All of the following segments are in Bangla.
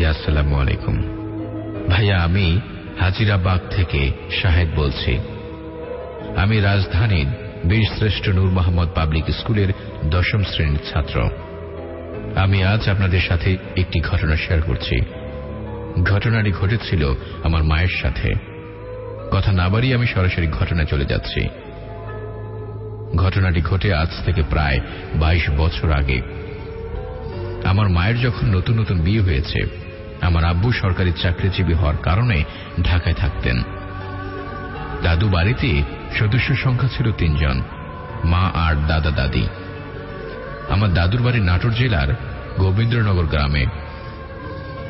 ভাইয়া, আসসালামু আলাইকুম। ভাইয়া, আমি হাজিরাবাগ থেকে শাহেদ বলছি। আমি রাজধানীর বীর শ্রেষ্ঠ নূর মোহাম্মদ পাবলিক স্কুলের দশম শ্রেণির ছাত্র। আমি আজ আপনাদের সাথে একটি ঘটনা শেয়ার করছি। ঘটনাটি ঘটেছিল আমার মায়ের সাথে। কথা না বাড়িয়ে আমি সরাসরি ঘটনা চলে যাচ্ছি। ঘটনাটি ঘটে আজ থেকে প্রায় বাইশ বছর আগে। আমার মায়ের যখন নতুন নতুন বিয়ে হয়েছে আমার আব্বু সরকারি চাকরিজীবী হওয়ার কারণে ঢাকায় থাকতেন। দাদু বাড়িতে সদস্য সংখ্যা ছিল তিনজন, মা আর দাদা দাদি। আমার দাদুর বাড়ি নাটোর জেলার গোবিন্দ্রনগর গ্রামে।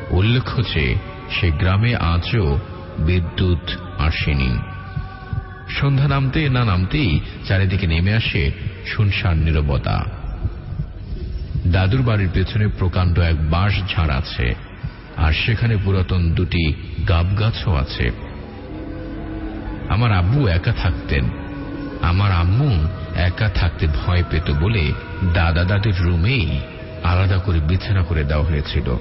উল্লেখ্য যে, সে গ্রামে আজও বিদ্যুৎ আসেনি। সন্ধ্যা নামতে না নামতেই চারিদিকে নেমে আসে শুনশান নিরবতা। দাদুর বাড়ির পেছনে প্রকাণ্ড এক বাঁশ ঝাড় আছে। আর সেখানে পুরাতন দুটি গাব গাছও আছে। আমার আব্বু একা থাকতেন। আমার আম্মু একা থাকতে ভয় পেত বলে দাদা দাদির রুমেই আলাদা করে বিছানা করে দেওয়া হয়েছিল।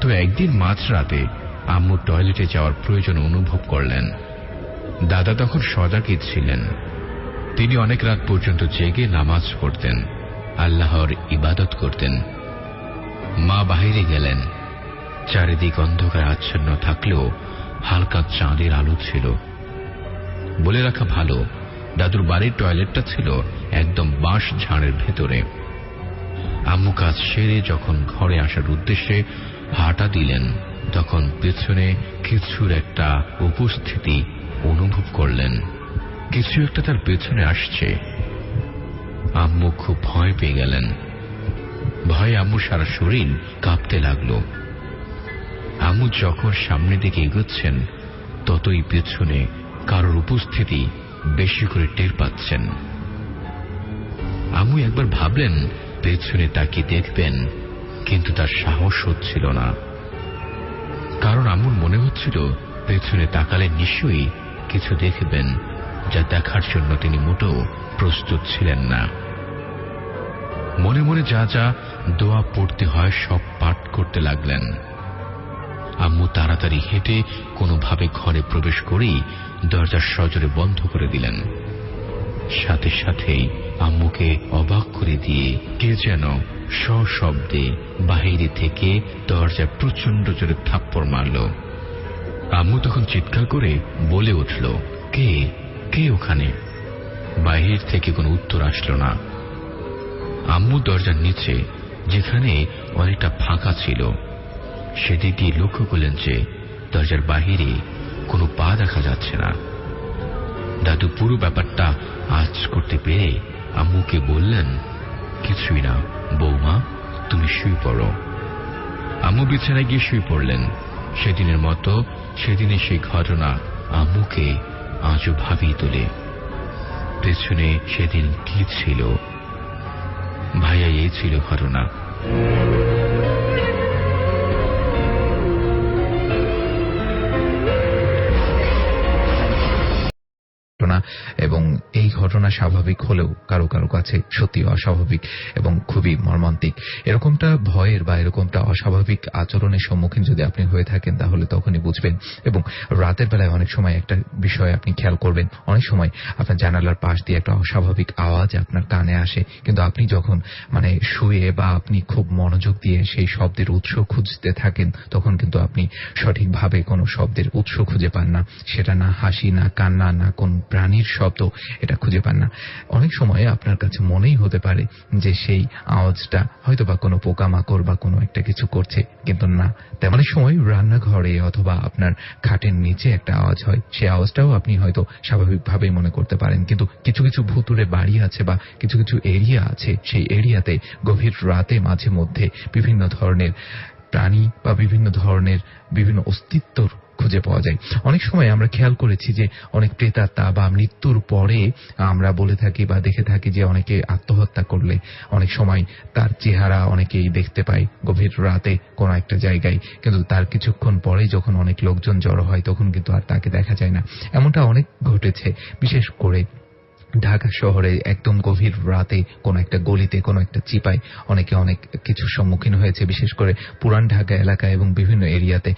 তো একদিন মাঝরাতে আম্মু টয়লেটে যাওয়ার প্রয়োজন অনুভব করলেন। দাদা তখন সজাগই ছিলেন। তিনি অনেক রাত পর্যন্ত জেগে নামাজ পড়তেন, আল্লাহর ইবাদত করতেন। মা বাহিরে গেলেন। চারিদিক অন্ধকার আচ্ছন্ন থাকলেও হালকা চাঁদের আলো ছিল। বলে রাখা ভালো, দাদুর বাড়ির টয়লেটটা ছিল একদম বাঁশ ঝাড়ের ভেতরে। আম্মু কাজ সেরে যখন ঘরে আসার উদ্দেশ্যে হাঁটা দিলেন, তখন পেছনে কিছুর একটা উপস্থিতি অনুভব করলেন। কিছু একটা তার পেছনে আসছে। আম্মু খুব ভয় পেয়ে গেলেন। ভয়ে আম্মু সারা শরীর কাঁপতে লাগল। আম্মু যখন সামনের দিকে এগোচ্ছেন, ততই পেছনে কারোর উপস্থিতি বেশি করে টের পাচ্ছেন। আম্মু একবার ভাবলেন, পেছনে তাকিয়ে দেখবেন, কিন্তু তার সাহস হচ্ছিল না। কারণ আম্মুর মনে হচ্ছিল, পেছনে তাকালে নিশ্চয়ই কিছু দেখবেন যা দেখার জন্য তিনি মোটেও প্রস্তুত ছিলেন না। মনে মনে যা যা দোয়া পড়তে হয়, সব পাঠ করতে লাগলেন। আম্মু তাড়াতাড়ি হেঁটে কোনোভাবে ঘরে প্রবেশ করেই দরজার সজরে বন্ধ করে দিলেন। সাথে সাথেই আম্মুকে অবাক করে দিয়ে কে যেন সশব্দে বাহিরে থেকে দরজা প্রচণ্ড জোরে থাপ্পড় মারল। আম্মু তখন চিৎকার করে বলে উঠল, কে? কে ওখানে? বাহির থেকে কোনো উত্তর আসলো না। আম্মু দরজার নিচে যেখানে অনেকটা ফাঁকা ছিল। সেদিক দিয়ে লক্ষ্য করলেন যে দরজার বাহিরে কোনো পা দেখা যাচ্ছে না। দাদু, পুরো ব্যাপারটা আজ করতে পেরে আম্মুকে বললেন, কিছুই না, বৌমা, তুমি শুয়ে পড়ো। আম্মু বিছানায় গিয়ে শুয়ে পড়লেন। সেদিনের মতো সেদিনের সেই ঘটনা আম্মুকে আজও ভাবিয়ে তোলে। পেছনে সেদিন কি ছিল? ভাইয়া এই ছিল ঘটনা। ঘটনা এবং এই ঘটনা স্বাভাবিক হলেও কারও কারও কাছে সত্যি অস্বাভাবিক এবং খুবই মর্মান্তিক। এরকমটা ভয়ের বা এরকমটা অস্বাভাবিক আচরণের সম্মুখীন যদি আপনি হয়ে থাকেন, তাহলে তখনই বুঝবেন এবং রাতের বেলায় অনেক সময় একটা বিষয় আপনি খেয়াল করবেন। অনেক সময় আপনার জানালার পাশ দিয়ে একটা অস্বাভাবিক আওয়াজ আপনার কানে আসে। কিন্তু আপনি যখন মানে শুয়ে বা আপনি খুব মনোযোগ দিয়ে সেই শব্দের উৎস খুঁজতে থাকেন, তখন কিন্তু আপনি সঠিকভাবে কোনো শব্দের উৎস খুঁজে পান না। সেটা না হাসি, না কান্না, না কোন প্রাণীর শব্দ এটা খুঁজে পান না। অনেক সময় আপনার কাছে মনেই হতে পারে যে সেই আওয়াজটা হয়তো বা কোনো পোকামাকড় বা কোনো একটা কিছু করছে, কিন্তু না। তেমন সময় রান্নাঘরে অথবা আপনার খাটের নিচে একটা আওয়াজ হয়। সেই আওয়াজটাও আপনি হয়তো স্বাভাবিকভাবেই মনে করতে পারেন, কিন্তু কিছু কিছু ভুতুরে বাড়ি আছে বা কিছু কিছু এরিয়া আছে। সেই এরিয়াতে গভীর রাতে মাঝে মধ্যে বিভিন্ন ধরনের প্রাণী বা বিভিন্ন ধরনের বিভিন্ন অস্তিত্বর খুঁজে পাওয়া যায়। অনেক সময় আমরা খেয়াল করেছি যে অনেক প্রেতাত্মা বা মৃত্যুর পরে আমরা বলে থাকি বা দেখে থাকি যে অনেকে আত্মহত্যা করলে। অনেক সময় তার চেহারা অনেকেই দেখতে পায় গভীর রাতে কোনো একটা জায়গায়। কিন্তু তার কিছুক্ষণ পরে যখন অনেক লোকজন জড়ো হয় তখন কিন্তু আর তাকে দেখা যায় না। এমনটা অনেক ঘটেছে। বিশেষ করে ঢাকা শহরে একদম গভীর রাতে কোনো একটা গলিতে, কোনো একটা চিপায় অনেকে অনেক কিছুর সম্মুখীন হয়েছে, বিশেষ করে পুরান ঢাকা এলাকা এবং বিভিন্ন এরিয়াতে।